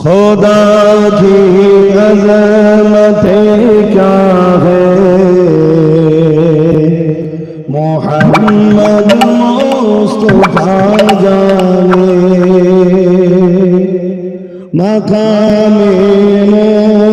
خدا की عظمت क्या ہے محمد مصطفیٰ جانے مقام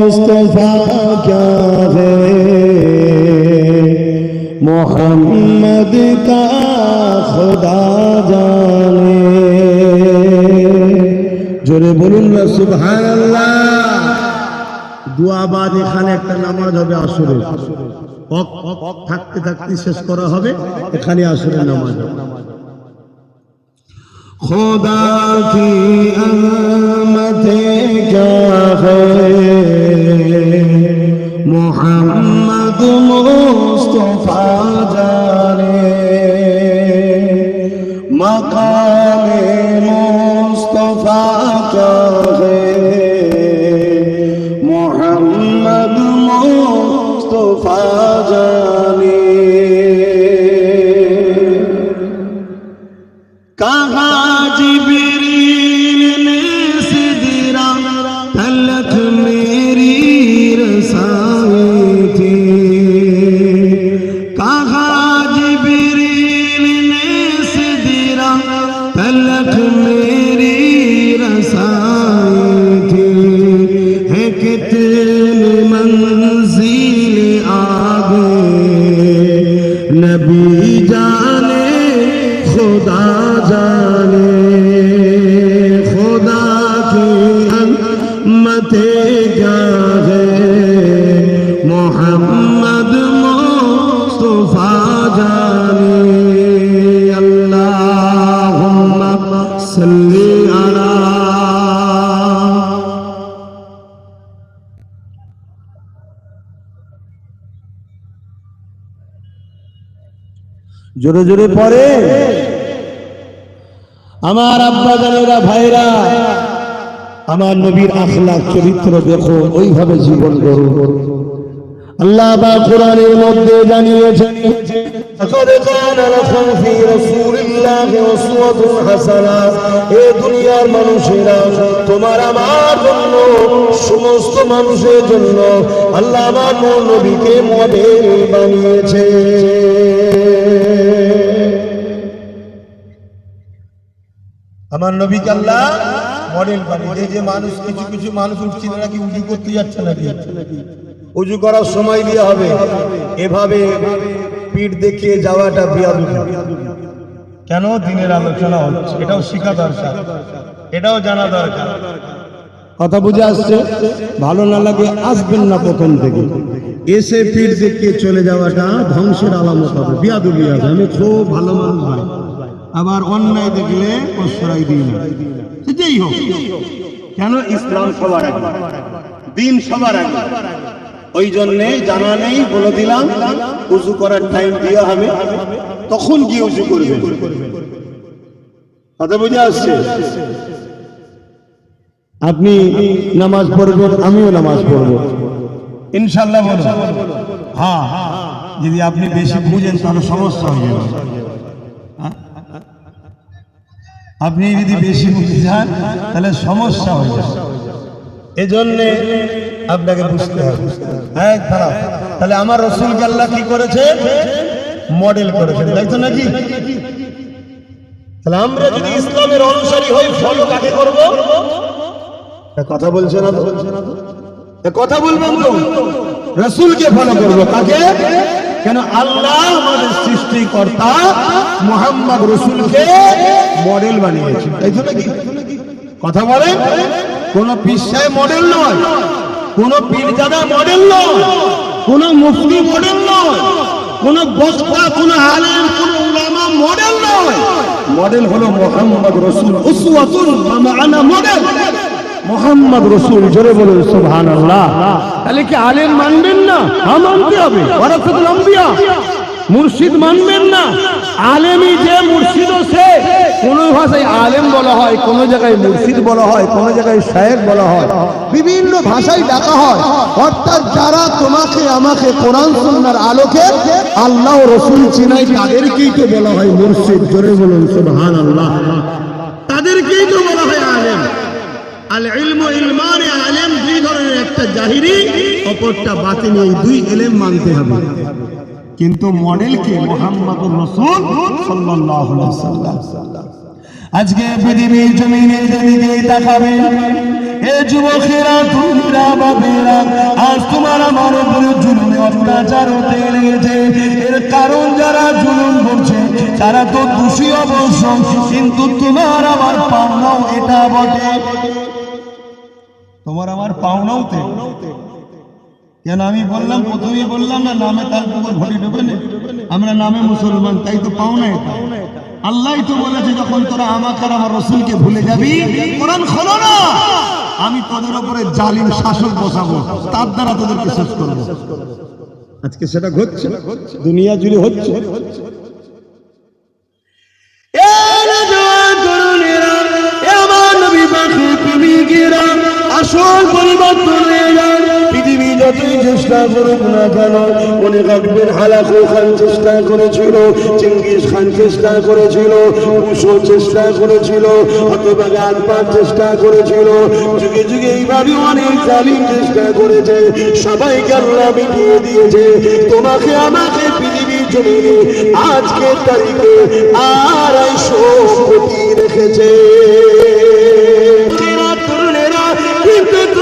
مصطفیٰ क्या ہے محمد کا خدا جانے জোরে বলুন না সুভান এখানে একটা নামাজ হবে আসরে থাকতে থাকতে শেষ করা হবে, এখানে আসরে নামাজ খোদা কি আমতে কা মোহাম্মদ মুস্তফা জানে। মকাম জোরে জোরে পড়ে। আমার আব্বা জানেরা ভাইরা, আমার নবীর আখলা চরিত্র দেখো, ওইভাবে জীবন গড়ো। আল্লাহ বা কোরআনের মধ্যে জানিয়েছেন لقد كان لكم في رسول الله أسوة حسنة এ দুনিয়ার মানুষেরা তোমার আমার জন্য সমস্ত মানুষের জন্য আল্লাহ আমার নবীকে মডেল বানিয়েছে আমার নবীকে আল্লাহ মডেল বানিয়ে যে মানুষ কিছু কিছু মানুষ উঠছে না নাকি উজু করতে যাচ্ছে নাকি উজু করার সময় দিয়ে হবে। এভাবে পিঠ দেখিয়ে যাওয়াটা বিয়াদু কেন দিনের আলোচনা হচ্ছে? এটাও শেখা দরকার। এটাও জানা দরকার। কথা বুঝে আসছে? ভালো না লাগে আসবেন না প্রথম থেকে। এসে পিঠ দেখিয়ে চলে যাওয়াটা ধ্বংসের আলামত হবে। বিয়াদু বিয়াদু আমি খুব ভালো মানুষ ভাই। আবার অন্যায় দেখলে প্রশ্রয় দিই না। যেই হোক। কেন ইসলাম সবার আগে? দিন সবার আগে। ওই জন্যে জানা নেই বলে দিলাম উজু করার টাইম দেওয়া হবে। তখন গিয়ে উজু করবে। কথা বুঝে আসছে? আপনি নামাজ পড়বেন আমিও নামাজ পড়ব। ইনশাল্লাহ বলো। হ্যাঁ যদি আপনি বেশি বুঝেন তাহলে সমস্যা হয়ে যাবে। হ্যাঁ? আপনি যদি বেশি বুঝে যান তাহলে সমস্যা হয়ে যাবে। এজন্যে আপনাকে বুঝতে হবে। হ্যাঁ খারাপ তাহলে আমার রসুলকে আল্লাহ কি করেছে? মডেল করেছেন। তাই তো নাকি? তাহলে আমরা যদি ইসলামের অনুসারী হই, ফলো কাকে করব? কথা বলছে না তো? কথা বলবেন তো রসুলকে ফলো করব। কাকে? কেন আল্লাহ আমাদের সৃষ্টিকর্তা মোহাম্মদ রসুলকে মডেল বানিয়েছে তাই তো নাকি? কথা বলেন? কোন পিসায় মডেল নয়। কোন পীরজাদা মডেল নয়, কোন মুফতি মডেল নয়, কোন বক্তা কোন আলেম, কোন উলামা মডেল নয়। মডেল হলো মোহাম্মদ রসুল উসওয়াতুন ওয়া মা'ানা মডেল মোহাম্মদ রসুল, জোরে বলুন, সুবহানাল্লাহ। তাহলে কি আলেম মানবেন না? হ্যাঁ মানতে হবে। ওয়ারাসাতুল আম্বিয়া, মুর্শিদ মানবেন না? আলেমই যে মুর্শিদ সে কোন ভাষায় আলেম বলা হয়, কোন জায়গায় মুর্শিদ বলা হয়, কোন জায়গায় শায়েক বলা হয়। বিভিন্ন ভাষায় ডাকা হয়। অর্থাৎ যারা তোমাকে, আমাকে কোরআন, সুন্নার আলোকে আল্লাহ রসুল চিনাই তাদেরকেই তো বলা হয় মুর্শিদ। জোরে বলুন সুবহান আল্লাহ তাদেরকেই তো বলা হয় আলেম। আল ইলমু ইলমানে আলেম, দুই ধরনের, একটা জাহিরি, অপরটা বাতিনি। এই দুই এলেম মানতে হবে। কিন্তু মডেল কে মোহাম্মদুর রাসূল সাল্লাল্লাহু আলাইহি সাল্লাম। আজকে পৃথিবীর জমিনে যেদিকে তাকাবে, এ যুবকেরা, তুমিরা বাবেরা আজ তোমার আমার উপরে জুলুমে অত্যাচার হতে লেগেছে। এর কারণ যারা জুলুম করছে, তারা তো দোষী অবশ্য, কিন্তু তোমার আমার পাওনাও এটা বটে। তোমার আমার পাওনাও তে কেন আমি বললাম, প্রথমেই বললাম না, নামে তার পুকুর ঘটি ঢুকে নে। আমরা নামে মুসলমান, তাই তো পাও না আল্লাহ তো বলেছে, যখন তোরা আমাকে আর আমার রসুলকে ভুলে যাবি, কোরআন খোলো না। আমি তোদের উপরে জালিম শাসক বসাবো, তার দ্বারা তোদেরকে শেষ করব। আজকে সেটা ঘটছে, দুনিয়া জুড়ে হচ্ছে। আসল পরিবর্তন হয়ে যতই চেষ্টা করুক না কেন? মনে রাখবেন হালাকু খান চেষ্টা করেছিল চিঙ্গিস খান চেষ্টা করেছিল, কুশো চেষ্টা করেছিল হতবাগে আকবর চেষ্টা করেছিল। যুগে যুগে এইভাবে অনেক জালিম চেষ্টা করেছে, সবাইকে আল্লাহ মিটিয়ে দিয়েছে। তোমাকে, আমাকে পৃথিবীর জমিনে আজকের তারিখে আড়াইশো রেখেছে। কিন্তু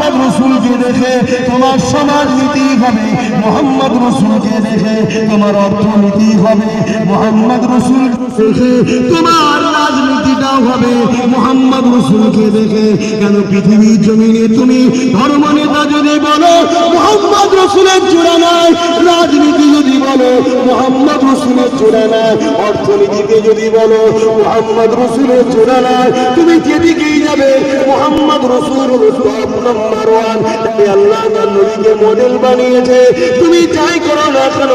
মোহাম্মদ রসুলকে দেখে তোমার সমাজ নীতি হবে। মোহাম্মদ রসুলকে দেখে তোমার অর্থনীতি হবে। মোহাম্মদ রসুল দেখে তোমার রাজনীতিটাও হবে। মোহাম্মদ রসুলকে দেখে কেন পৃথিবীর জমিনে তুমি ধর্ম নেতা যদি বলো, মোহাম্মদ রসুলের জোড়া নাই রাজনীতি যদি বলো, মোহাম্মদ রসুলের জোড়া নাই অর্থনীতিতে যদি বলো, মোহাম্মদ রসুলের জোড়া নাই তুমি যেদিকেই যাবে, মোহাম্মদ রসুল টপ তুমি যাই করো কেন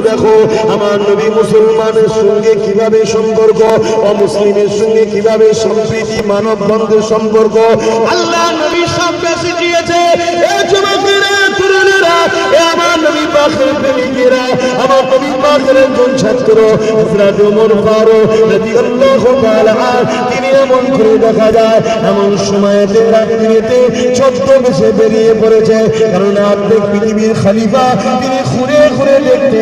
দেখো? আমার মুসলমানের সঙ্গে কীভাবে সম্পর্ক? সঙ্গে কীভাবে মানব বন্ধের সম্পর্ক? আল্লাহ নবী সব বেশি দিয়েছে। আমার পৃথিবীর খালিফা তিনি ঘুরে ঘুরে দেখতে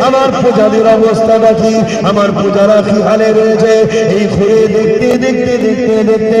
আমার পূজাদের অবস্থাটা কি আমার পূজারা কি হালে রয়েছে, এই ঘুরে দেখতে দেখতে দেখতে দেখতে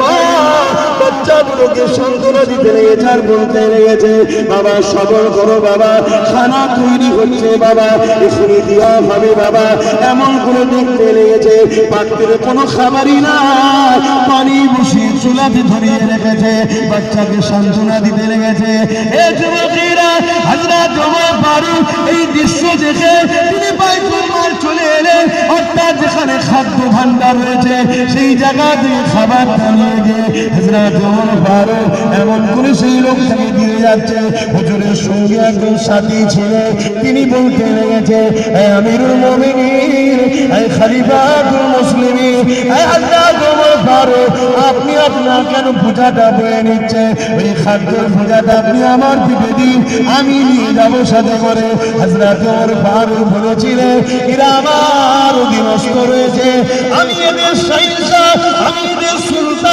বাচ্চাগুলোকে সান্ত্বনা দিতে লেগেছে আর বলতে লেগেছে। বাবা সবর করো বাবা, খানা তৈরি হচ্ছে বাবা, এখানে দেওয়া হবে বাবা, এমন করে দেখতে লেগেছে পাত্রে কোনো খাবারই না। পানি বসিয়ে চুলাতে ধরিয়ে রেখেছে, বাচ্চাকে সান্ত্বনা দিতে লেগেছে। এই দৃশ্য দেখে তিনি মাল চলে এলেন। অর্থাৎ যেখানে খাদ্য ভান্ডার রয়েছে, সেই জায়গা দিয়ে খাবার নিয়ে গিয়ে হযরত এমন করে সেই লোকটাকে দিয়ে যাচ্ছে। হুজুরের সঙ্গে একজন সাথী ছিল, তিনি বলতে লেগেছে আমিরুল মুমিনিন এই খলিফাতুল মুসলিমিন আপনি আপনার কেন পূজাটা বয়ে নিচ্ছে? ওই খাদ্যের পূজাটা আপনি আমার পিঠে দিন, আমি নিয়ে যাব সাথে করে। হযরত ওমর ফারুক বলেছিলেন, এরা আমার অধীনস্থ রয়েছে। আমি এদের শাহিনশাহ আমি এদের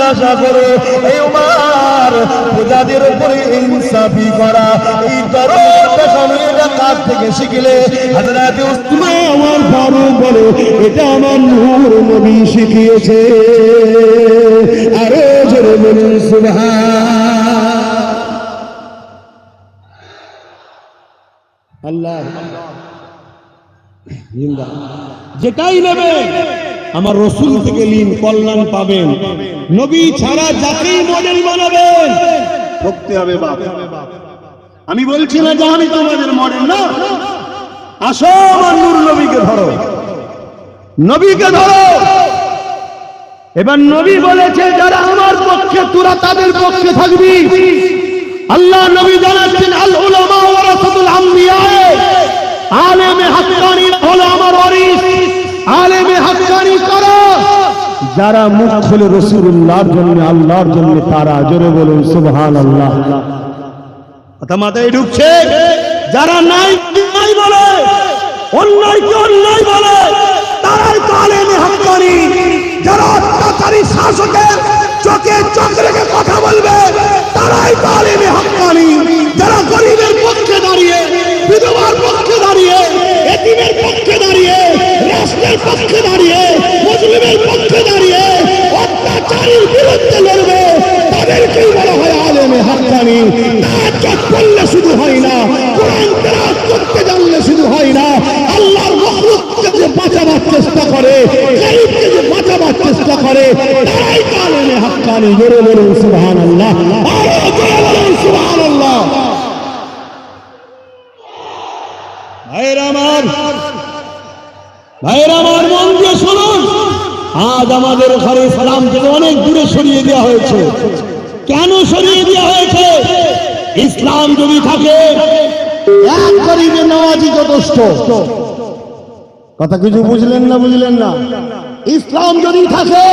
জিজ্ঞাসা করো এই উমার, প্রজাদের উপরে ইনসাফি করা, এই কার থেকে শিখলে? আমার এটা আমার নূর নবী শিখিয়েছে। আরও জোরে বলুন আল্লাহ। যেটাই নেবে আমার রসুল থেকে লিন কল্যাণ পাবেন। নবী ছাড়া যাকেই মডেল বানাবেন হবে বাপ। আমি বলছি না যে আমি তোমাদের মডেল না। আসো আমার নূর নবীকে ধরো। নবীকে ধরো। এবার নবী বলেছে, যারা আমার পক্ষে, তোরা তাদের পক্ষে থাকবি। আল্লাহ নবী জানাচ্ছেন, আল উলামা ওয়ারাসাতুল আম্বিয়া আলেমে হাক্কানি হলো আমার ওয়ারিস। আলেমে হাক্কানি করো। যারা মুখ খুলে রসুল্লাহর জন্য, আল্লাহর জন্য তারা, জোরে বলুন, সুবহানাল্লাহ। কথা মাথায় ঢুকছে? যারা নাই নাই বলে অন্যায়কে অন্যায় বলে, তারাই তো আলেমে হাক্কানি। যারা অত্যাচারী শাসকের চোখে চোখ রেখে কথা বলবে, তারাই তো আলেমে হাক্কানি। যারা গরিবের পক্ষে দাঁড়িয়ে, বিধবার পক্ষে দাঁড়িয়ে, এতিমের পক্ষে দাঁড়িয়ে রাষ্ট্রের পক্ষে দাঁড়িয়ে, মুসলিমের পক্ষে দাঁড়িয়ে অত্যাচারীর বিরুদ্ধে লড়বে, তাদেরকেই বলা হয় আলেমে হাক্কানি তাহাজ্জুদ করলে শুধু হয় না, কোরআন করতে জানলে শুধু হয় না, আল্লাহর মখলুককে যে বাঁচাবার চেষ্টা করে, গরিবকে যে বাঁচাবার চেষ্টা করে, তারাই তো আলেমে হাক্কানি জোরে বলুন। আজ আমাদের ঘরে সালাম থেকে অনেক দূরে সরিয়ে দেওয়া হয়েছে। কেন সরিয়ে দেওয়া হয়েছে? ইসলাম যদি থাকে কথা কিছু বুঝলেন না বুঝলেন না? ইসলাম যদি থাকে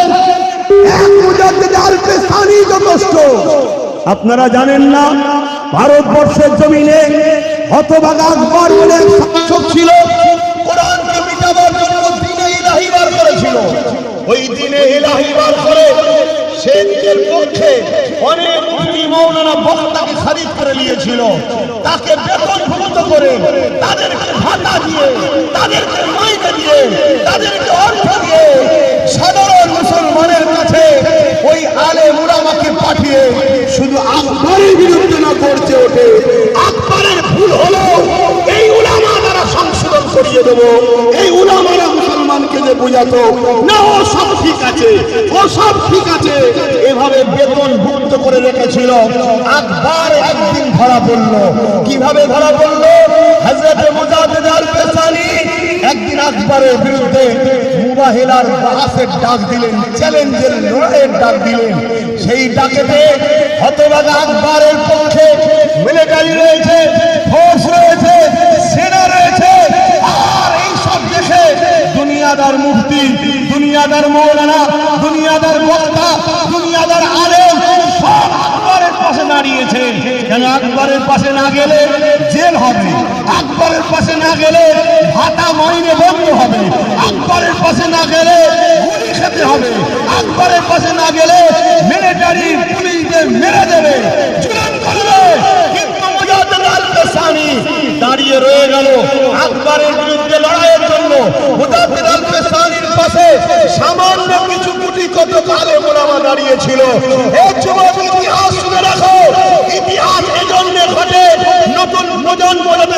আপনারা জানেন না, ভারতবর্ষের জমিনে হতভাগা ছিল? ওই দিনে ইলাহি বার করে সে নিজের পক্ষে অনেক মুফতি মৌলানা বক্তাকে খারিজ করে নিয়েছিল। তাকে বেতন ভুক্ত করে তাদেরকে ভাতা দিয়ে, তাদেরকে মাইনে দিয়ে, তাদেরকে অর্থ দিয়ে সাধারণ মুসলমানের কাছে ওই আলে মুরামাকে পাঠিয়ে শুধু আকবরের বিরুদ্ধে না করছে ওঠে। আকবরের ভুল হলো, এই উলামা দ্বারা সংশোধন করিয়ে দেব, এই উলামারা মুসলমানকে যে বোঝাতো, না, ও সব ঠিক আছে, ও সব ঠিক আছে। এভাবে বেতন ভুক্ত করে রেখেছিল। আকবর একদিন ধরা পড়ল। কীভাবে ধরা পড়ল? হযরত মুজাহিদ আল পেসানি একদিন আকবরের বিরুদ্ধে মুবাহিলার ডাক দিলেন, চ্যালেঞ্জের লড়াইয়ের ডাক দিলেন। সেই ডাকেতে হতভাগা আকবরের পক্ষে মিলিটারি রয়েছে ফোর্স রয়েছে সেনা রয়েছে আর এই সব দেশে দুনিয়াদার মুফতি দুনিয়াদার মৌলানা দুনিয়াদার বক্তা দুনিয়াদার আলেম সব আকবরের পাশে দাঁড়িয়েছে কেন আকবরের পাশে না গেলে জেল হবে। আকবরের পাশে না গেলে ভাতা মাইনে বন্ধ হবে। আকবরের পাশে না গেলে গুলি খেতে হবে। আকবরের পাশে না গেলে মিলিটারি পুলিশদের মেরে দেবে। দাঁড়িয়ে রয়ে গেল আকবরের বিরুদ্ধে লড়াইয়ের জন্য। সামান্য কিছু কোটি কত কালে মোলামা দাঁড়িয়েছিল এই যুবক ইতিহাস শুনে রাখো ইতিহাস এজন্য ঘটে নতুন প্রজন্ম যাতে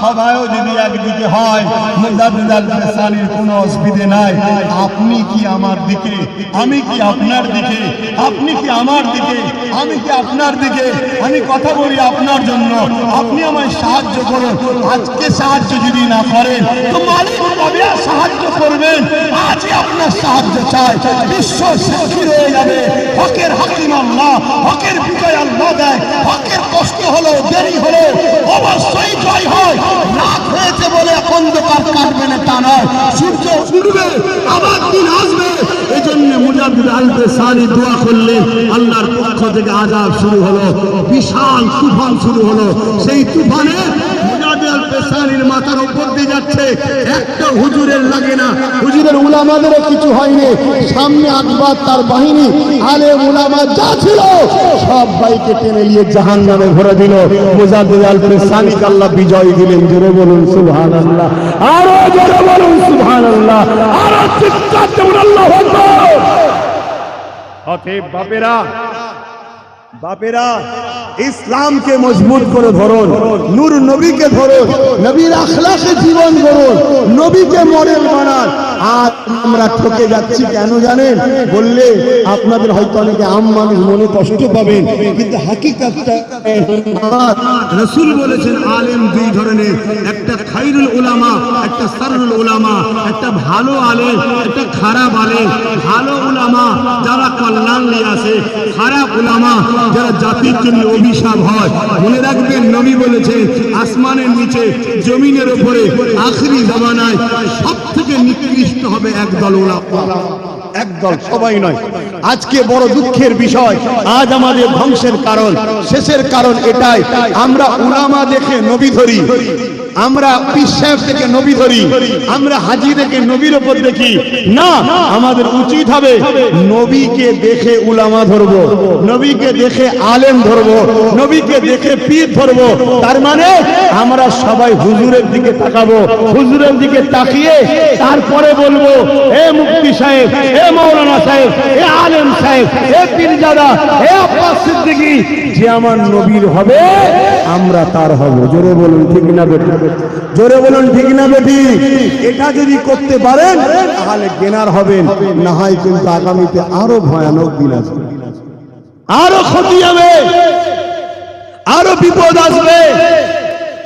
সবাইও যদি একদিকে হয় মুজাহিদ আল-পেশানির কোনো অসুবিধে নাই। আপনি কি আমার দিকে? আমি কি আপনার দিকে? আপনি কি আমার দিকে? আমি কি আপনার দিকে? আমি কথা বলি আপনার জন্য। আপনি আমায় সাহায্য করুন। আজকে সাহায্য যদি না করেন, তো মালিক কবে সাহায্য করবেন? আজই আপনার সাহায্য চাই। বিশ্ব সাক্ষী হয়ে যাবে। হকের হাকিম আল্লাহ, হকের বিজয় আল্লাহ দেয়। হকের কষ্ট হলো, দেরি হলো, অবশ্যই জয় হয়। রাত হয়েছে বলে অন্ধকার কাটবে না তা নয়। সূর্য উঠবে থেকে আজাব শুরু হলো, বিশাল তুফান শুরু হলো। সেই তুফানে দিয়ে সব বাইকে দিল। আল্লাহ বিজয় দিলেন, জোরে বলুন, সুবহানাল্লাহ। আরও জোরে বলুন, সুবহানাল্লাহ। আরও চিৎকার আল্লাহু অতএব বাপেরা বাপেরা ইসলামকে মজবুত করে ধরুন, নূর নবীকে ধরুন, নবীর আখলাকে জীবন করুন, নবীকে মডেল বানান। আর আমরা ঠকে যাচ্ছি কেন জানেন? বললে আপনাদের হয়তো অনেকে আম মানুষ মনে কষ্ট পাবেন, কিন্তু হাকিকাতটা রসুল বলেছেন, আলেম দুই ধরনের, একটা খাইরুল উলামা, একটা সারুল উলামা, একটা ভালো আলেম, একটা খারাপ আলেম। ভালো উলামা যারা কল্যাণ নিয়ে আসে, খারাপ উলামা যারা জাতির জন্য অভিশাপ হয়। মনে রাখবেন, নবী বলেছেন, আসমানের নিচে জমিনের উপরে আখরি জমানায় সব থেকে নিকৃষ্ট হবে একদল ওলা। একদল, সবাই নয়। আজকে বড় দুঃখের বিষয়, আজ আমাদের ধ্বংসের কারণ, শেষের কারণ এটাই। আমরা উলামা দেখে নবী ধরি। আমরা পিসাব থেকে নবী ধরি, আমরা হাজি দেখে নবীর ওপর দেখি, না, আমাদের উচিত হবে নবীকে দেখে উলামা ধরবো, নবীকে দেখে আলেম ধরবো, নবীকে দেখে পীর ধরবো, তার মানে আমরা সবাই হুজুরের দিকে তাকাবো, হুজুরের দিকে তাকিয়ে তারপরে বলব হে মুফতি সাহেব হে মৌলানা সাহেব হে আলেম সাহেব হে পীরজাদা হে আব্বাস সিদ্দিকী, যে আমার নবীর হবে, আমরা তার হব, জোরে বলুন, ঠিক না বেটি জোরে বলুন, ঠিক না বেটি এটা যদি করতে পারেন, তাহলে গেনার হবেন। না হয় কিন্তু আগামীতে আরও ভয়ানক দিন আসবে। আরও ক্ষতি হবে। আরও বিপদ আসবে।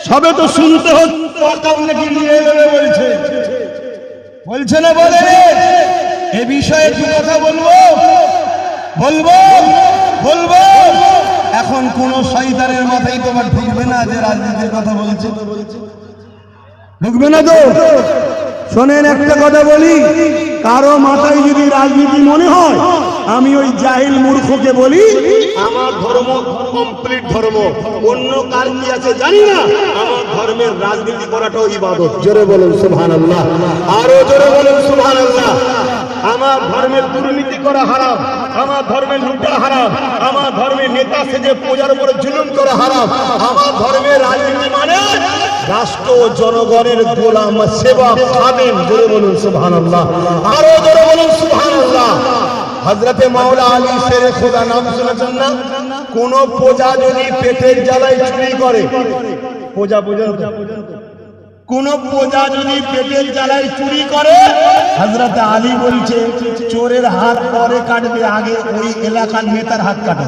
সবে তো শুনতে হচ্ছে। বলছে না বলে? এ বিষয়ে কি কথা বলব? বলব? বলব? এখন কোন শয়তানের মাথায় তোমার ঢুকবে না যে রাজনীতির কথা বলছে। ঢুকবে না তো? শোনেন একটা কথা বলি। কারও মাথায় যদি রাজনীতি মনে হয় আমি ওই জাহিল মূর্খকে বলি আমার ধর্ম কমপ্লিট ধর্ম। অন্য কার কি আছে জানি না। আমার ধর্মের রাজনীতি করাটাও ইবাদত। জোরে বলুন সুবহানাল্লাহ। আরও জোরে বলুন সুবহানাল্লাহ। আমার ধর্মের দুর্নীতি করা হারাম, আমার ধর্মের লুটা হারাম, আমার ধর্মের নেতা সেজে পূজার উপরে জুলুম করা হারাম, আমার ধর্মের রাজনীতি মানে রাষ্ট্র জনগণের গোলাম সেবা খাদেম। জোরে বলুন, সুবহানাল্লাহ। আরও জোরে বলুন, সুবহানাল্লাহ। হজরতে মাওলা আলী শেরে খোদা নাম শুনেছেন না? কোন প্রজা যদি পেটের জ্বালায় চুরি করে, প্রজা প্রজা কোন প্রজা যদি পেটের জ্বালায় চুরি করে হাজরাতে আলী বলছে, চোরের হাত পরে কাটবে, আগে ওই এলাকার নেতার হাত কাটো।